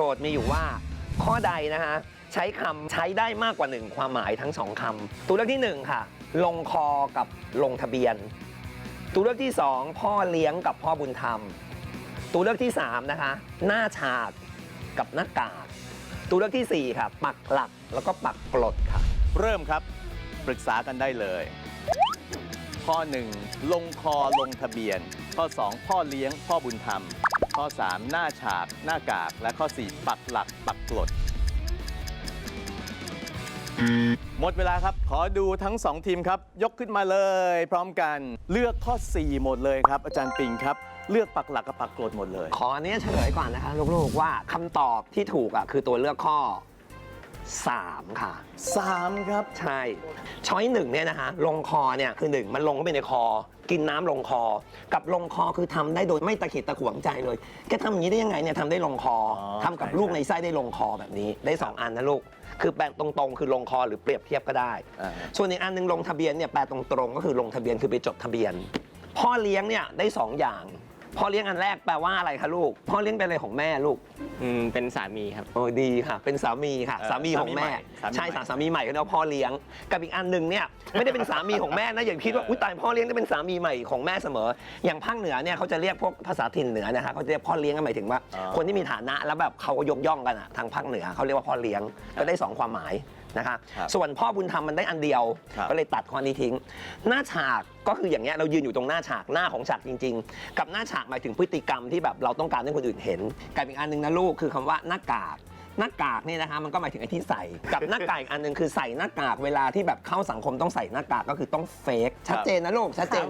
โจทย์มีอยู่ว่า ข้อใดนะคะใช้คำใช้ได้มากกว่าหนึ่งความหมายทั้งสองคำตัวเลือกที่หนึ่งค่ะ ลงคอกับลงทะเบียน ตัวเลือกที่สองพ่อเลี้ยงกับพ่อบุญธรรม ตัวเลือกที่สามนะคะ หน้าฉากกับหน้ากากตัวเลือกที่สี่ค่ะ ปักหลักแล้วก็ปักกลดค่ะ เริ่มครับ ปรึกษากันได้เลย ข้อ 1 ลงคอลงทะเบียน ข้อ 2 พ่อเลี้ยง พ่อบุญธรรม ข้อ 3 หน้าฉาก หน้ากาก และข้อ 4 ปักหลัก ปักกลด หมดเวลาครับ ขอดูทั้ง 2 ทีมครับ ยกขึ้นมาเลย พร้อมกันเลือกข้อ 4 หมดเลยครับ อาจารย์ปิงครับ เลือกปักหลักกับปักกลดหมดเลย ขออันนี้เฉลยก่อนนะคะลูกๆว่าคำตอบที่ถูกอะคือตัวเลือกข้อ 3 ค่ะ3ครับ ใช่ช้อยหนึ่งเนี่ยนะคะลงคอเนี่ยคือหนึ่งมันลงเข้าไปในคอ กินน้ำลงคอ กับลงคอคือทำได้โดยไม่ตะขิดตะขวงใจเลยแกทำอย่างนี้ได้ยังไงเนี่ยทำได้ลงคออ๋อทำกับใช่ ลูกใช่ในไส้ได้ลงคอแบบนี้ได้สองอันนะลูก คือแปลตรงๆ คือลงคอหรือเปรียบเทียบก็ได้ อ่า ส่วนอีกอันหนึงลงทะเบียนเนี่ยแปลตรงๆ ก็คือลงทะเบียนคือไปจดทะเบียน พ่อเลี้ยงเนี่ยได้สองอย่าง พ่อเลี้ยงอันแรกแปลว่าอะไรคะลูก พ่อเลี้ยงเป็นอะไรของแม่ลูก อืมเป็นสามีครับ โอ้ดีค่ะ เป็นสามีค่ะ เออสามีของแม่ สามีใหม่ใช่สามีใหม่ค่ะสามีใหม่ก็เรียกว่าพ่อเลี้ยง กับอีกอันหนึ่งเนี่ยไม่ได้เป็นสามีของแม่นะอย่าคิดว่าเออออุ้ยตายพ่อเลี้ยงได้เป็นสามีใหม่ของแม่เสมอ อย่างภาคเหนือเนี่ยเขาจะเรียกพวกภาษาถิ่นเหนือนะคะเขาจะเรียกพ่อเลี้ยงก็หมายถึงว่า อ๋อ คนที่มีฐานะแล้วแบบเขาก็ยกย่องกันอะทางภาคเหนือเขาเรียกว่าพ่อเลี้ยงก็ได้สองความหมายนะคะครับส่วนพ่อบุญธรรมมันได้อันเดียว ครับ ก็เลยตัดข้อนี้ทิ้ง หน้าฉากก็คืออย่างเงี้ยเรายืนอยู่ตรงหน้าฉากหน้าของฉากจริง ๆ กับหน้าฉากหมายถึงพฤติกรรมที่แบบเราต้องการให้คนอื่นเห็นกับอีกอันหนึ่งนะลูกคือคำว่าหน้ากาก หน้ากากเนี่ยนะคะมันก็หมายถึงไอ้ที่ใส่ กับหน้ากากอีกอันหนึ่งคือใส่หน้ากากเวลาที่แบบเข้าสังคมต้องใส่หน้ากากก็คือต้องเฟกชัดเจนนะลูกชัดเจน